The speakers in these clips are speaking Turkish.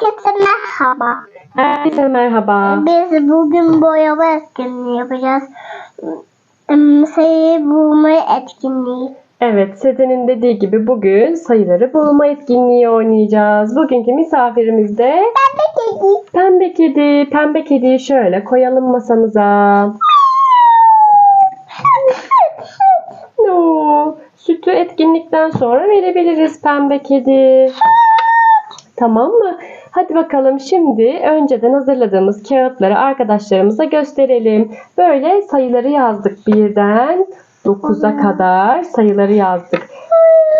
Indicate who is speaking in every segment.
Speaker 1: Herkese merhaba.
Speaker 2: Herkese merhaba.
Speaker 1: Biz bugün boyama etkinliği yapacağız. Hmm, Sayı bulma etkinliği.
Speaker 2: Evet, Sezen'in dediği gibi bugün sayıları bulma etkinliği oynayacağız. Bugünkü misafirimiz de
Speaker 1: de kedi.
Speaker 2: pembe kedi. Pembe kediyi şöyle koyalım masamıza. No, sütü etkinlikten sonra verebiliriz pembe kedi. Tamam mı? Hadi bakalım şimdi önceden hazırladığımız kağıtları arkadaşlarımıza gösterelim. Böyle sayıları yazdık birden 9'a kadar sayıları yazdık.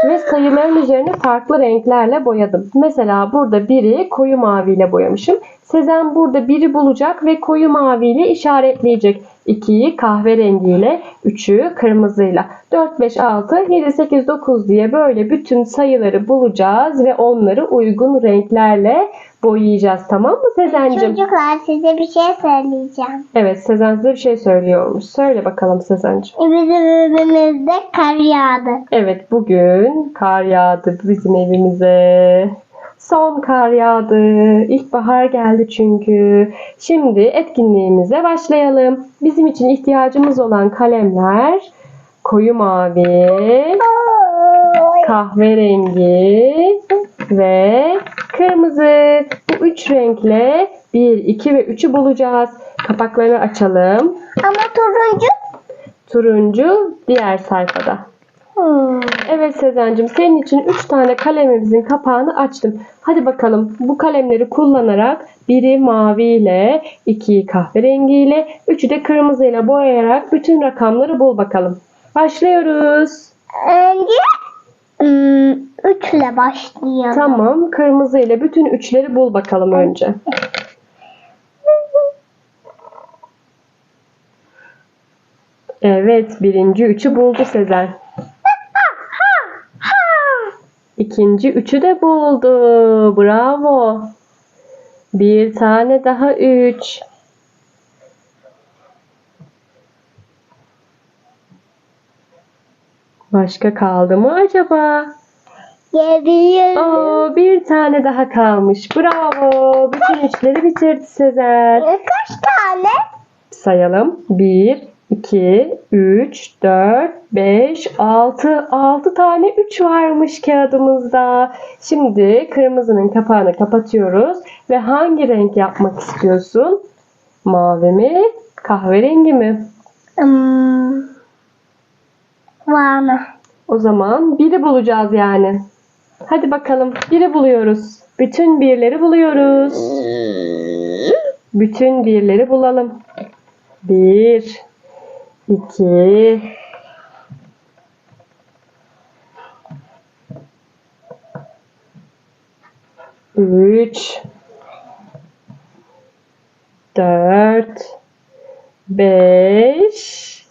Speaker 2: Ve sayıların üzerine farklı renklerle boyadım. Mesela burada biri koyu maviyle boyamışım. Sezen burada biri bulacak ve koyu maviyle işaretleyecek. 2'yi kahverengiyle, 3'ü kırmızıyla. 4, 5, 6, 7, 8, 9 diye böyle bütün sayıları bulacağız ve onları uygun renklerle boyayacağız. Tamam mı Sezen'cim?
Speaker 1: Çocuklar size bir şey söyleyeceğim.
Speaker 2: Evet Sezen size bir şey söylüyormuş. Söyle bakalım Sezen'cim.
Speaker 1: Bizim evimizde kar yağdı.
Speaker 2: Evet bugün kar yağdı bizim evimize. Son kar yağdı. İlkbahar geldi çünkü. Şimdi etkinliğimize başlayalım. Bizim için ihtiyacımız olan kalemler koyu mavi, kahverengi ve kırmızı. Bu üç renkle 1, 2 ve 3'ü bulacağız. Kapaklarını açalım.
Speaker 1: Ama turuncu.
Speaker 2: Turuncu diğer sayfada.
Speaker 1: Hmm.
Speaker 2: Evet Sezen'cim senin için 3 tane kalemimizin kapağını açtım. Hadi bakalım bu kalemleri kullanarak biri maviyle, ikiyi kahverengiyle, üçü de kırmızıyla boyayarak bütün rakamları bul bakalım. Başlıyoruz.
Speaker 1: Önce hmm, üçle başlayalım.
Speaker 2: Tamam kırmızıyla bütün üçleri bul bakalım önce. Evet birinci üçü buldu Sezen. İkinci üçü de buldu. Bravo. Bir tane daha üç. Başka kaldı mı acaba?
Speaker 1: Geriye.
Speaker 2: Oo, bir tane daha kalmış. Bravo. Bütün üçleri bitirdi Sezen.
Speaker 1: Kaç tane?
Speaker 2: Sayalım. 1, 2, 3, 4, 5, 6. 6 tane 3 varmış kağıdımızda. Şimdi kırmızının kapağını kapatıyoruz. Ve hangi renk yapmak istiyorsun? Mavi mi? Kahverengi mi?
Speaker 1: Hmm. Var mı?
Speaker 2: O zaman biri bulacağız yani. Hadi bakalım. Biri buluyoruz. Bütün birleri buluyoruz. Bütün birleri bulalım. Bir, iki, üç, dört, beş,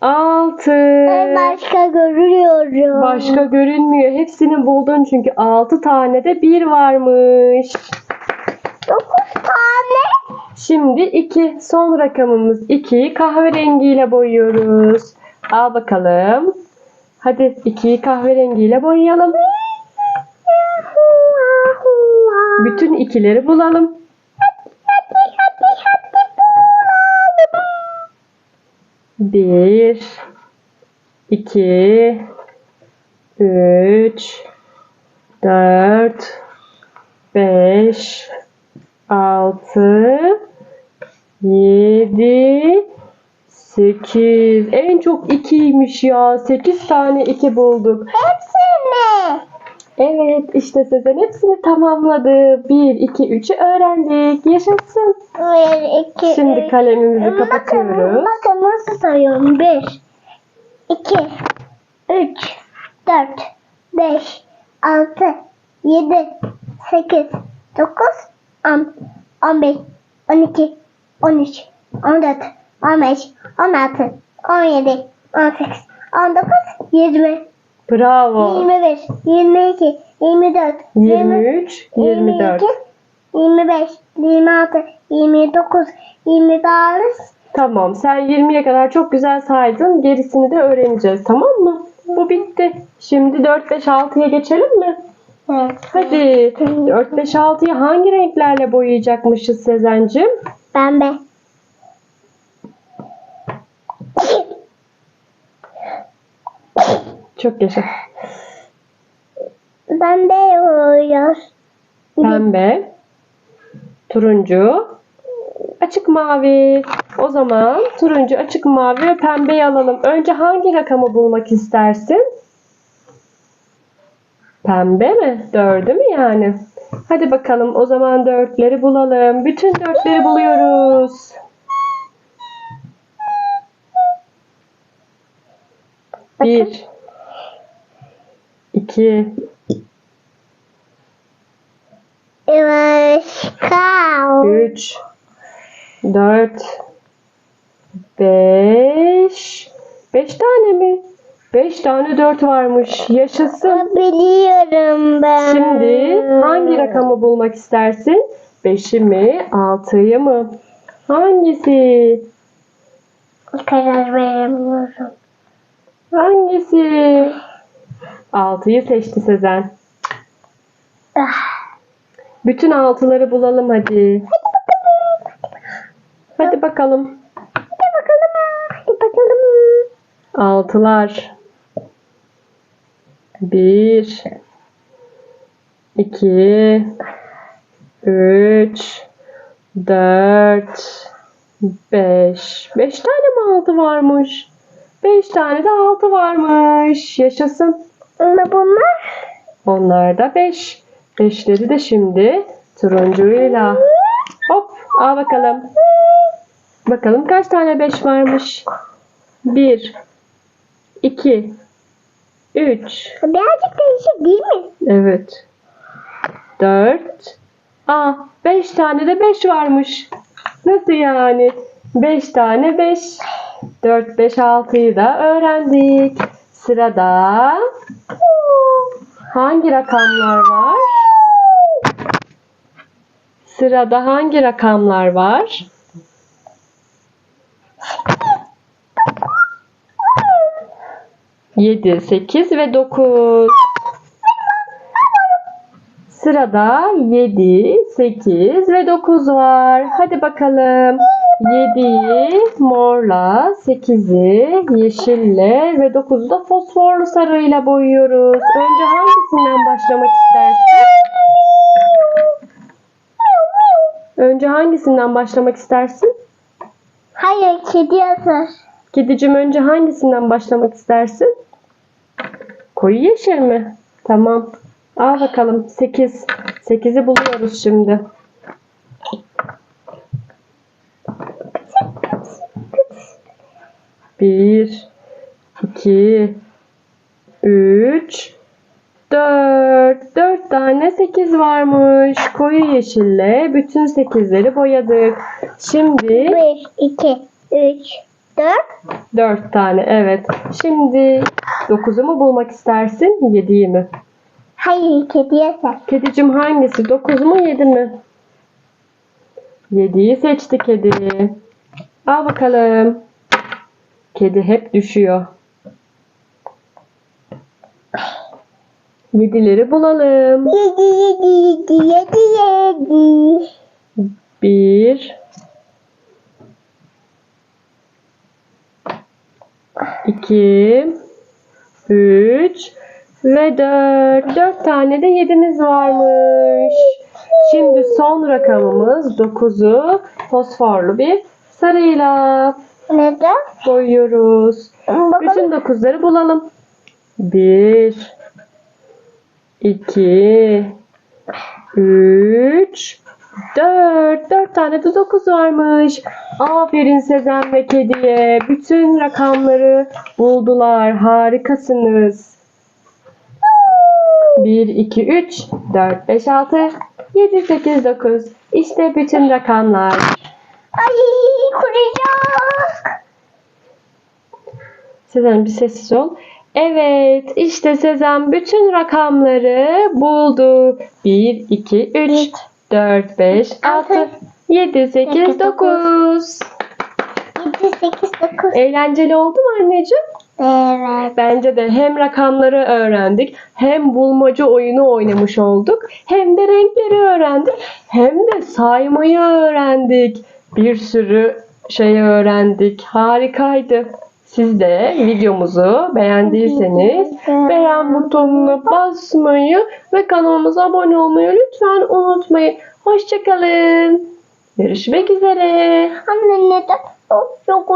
Speaker 2: altı.
Speaker 1: Ben başka görüyorum.
Speaker 2: Başka görünmüyor. Hepsini buldun çünkü 6 tane de bir varmış.
Speaker 1: Dokuz tane.
Speaker 2: Şimdi 2. Son rakamımız 2. Kahverengiyle boyuyoruz. Al bakalım. Hadi 2'yi kahverengiyle boyayalım. Bütün ikileri bulalım. Bir, iki, üç, dört, beş, altı, yedi, sekiz. En çok ikiymiş ya. Sekiz tane iki bulduk.
Speaker 1: Hepsini.
Speaker 2: Evet işte Sezen hepsini tamamladı. Bir, iki, üçü öğrendik. Yaşasın.
Speaker 1: Bir, iki,
Speaker 2: Şimdi
Speaker 1: üç.
Speaker 2: kalemimizi kapatıyoruz.
Speaker 1: Bakın nasıl sayıyorum. Bir, iki, üç, dört, beş, altı, yedi, sekiz, dokuz, on, on bir, on iki, on üç, on dört, on beş, on altı, on yedi, on sekiz, on dokuz, yirmi,
Speaker 2: Bravo.
Speaker 1: yirmi bir, yirmi iki, yirmi dört,
Speaker 2: 23, 24.
Speaker 1: 25, 26, 29, 29,
Speaker 2: Tamam. Sen 20'ye kadar çok güzel saydın. Gerisini de öğreneceğiz. Tamam mı? Bu bitti. Şimdi 4, 5, 6'ya geçelim mi?
Speaker 1: Evet.
Speaker 2: Hadi 4, 5, 6'yı hangi renklerle boyayacakmışız Sezen'cim?
Speaker 1: Pembe.
Speaker 2: Çok yaşa.
Speaker 1: Pembe oluyor.
Speaker 2: Pembe, turuncu, açık mavi. O zaman turuncu, açık mavi ve pembeyi alalım. Önce hangi rakamı bulmak istersin? Pembe mi? Dördü mü yani? Hadi bakalım o zaman dörtleri bulalım. Bütün dörtleri buluyoruz. Bir, iki,
Speaker 1: Başka.
Speaker 2: 3 4 5 5 tane mi? 5 tane 4 varmış. Yaşasın.
Speaker 1: Biliyorum ben.
Speaker 2: Şimdi hangi rakamı bulmak istersin? 5'i mi? 6'yı mı? Hangisi?
Speaker 1: Karar veremiyorum.
Speaker 2: Hangisi? 6'yı seçti Sezen.
Speaker 1: Ah.
Speaker 2: Bütün altıları bulalım hadi. Hadi bakalım.
Speaker 1: Hadi bakalım. Hadi bakalım.
Speaker 2: Altılar. Bir, iki, üç, dört, beş. Beş tane mi altı varmış? Beş tane de altı varmış. Yaşasın.
Speaker 1: Ama bunlar
Speaker 2: Onlar da beş. Beşleri de şimdi turuncuyla. Hop al bakalım. Bakalım kaç tane beş varmış? Bir, iki, üç,
Speaker 1: birazcık değişik değil mi?
Speaker 2: evet, dört. Aa, beş tane de beş varmış. Nasıl yani? Beş tane beş. Dört, beş, altıyı da öğrendik. Sırada hangi rakamlar var? Sırada hangi rakamlar var? Yedi, sekiz ve dokuz. Sırada 7, 8 ve 9 var. Hadi bakalım. 7'yi morla, 8'i yeşille ve 9'u da fosforlu sarıyla boyuyoruz. Önce hangisinden başlamak istersin? Önce hangisinden başlamak istersin?
Speaker 1: Hayır kedi yazar.
Speaker 2: Kedicim önce hangisinden başlamak istersin? Koyu yeşil mi? Tamam. Al bakalım 8. 8'i buluyoruz şimdi. Bir, iki, üç, dört. Dört tane sekiz varmış. Koyu yeşille bütün sekizleri boyadık. Şimdi
Speaker 1: 1, 2, 3, 4.
Speaker 2: Dört tane evet. Şimdi dokuzu mu bulmak istersin? Yediyi mi?
Speaker 1: Hayır kedi yazar.
Speaker 2: Kedicim hangisi? Dokuz mu yedi mi? Yediyi seçti kedi. Al bakalım. Kedi hep düşüyor. Yedileri bulalım.
Speaker 1: 7, 7, 7, 7, 7.
Speaker 2: Bir. iki, Üç. Ve dört. Dört tane de yedimiz varmış. Şimdi son rakamımız dokuzu fosforlu bir sarıyla
Speaker 1: Neden?
Speaker 2: boyuyoruz.
Speaker 1: Bakalım.
Speaker 2: Bütün dokuzları bulalım. Bir, iki, üç, dört. Dört tane de dokuz varmış. Aferin Sezen ve Kedi'ye. Bütün rakamları buldular. Harikasınız. 1, 2, 3, 4, 5, 6, 7, 8, 9. İşte bütün rakamlar.
Speaker 1: Ay kuracak.
Speaker 2: Sezen bir sessiz ol. Evet, işte Sezen bütün rakamları buldu. 1, 2, 3, 4, 5, 6, 7, 8, 9.
Speaker 1: 7, 8, 9.
Speaker 2: Eğlenceli oldu mu anneciğim?
Speaker 1: Evet.
Speaker 2: Bence de hem rakamları öğrendik, hem bulmaca oyunu oynamış olduk, hem de renkleri öğrendik, hem de saymayı öğrendik. Bir sürü şey öğrendik. Harikaydı. Siz de videomuzu beğendiyseniz beğen butonuna basmayı ve kanalımıza abone olmayı lütfen unutmayın. Hoşçakalın. Görüşmek üzere.
Speaker 1: Anne neden çok çok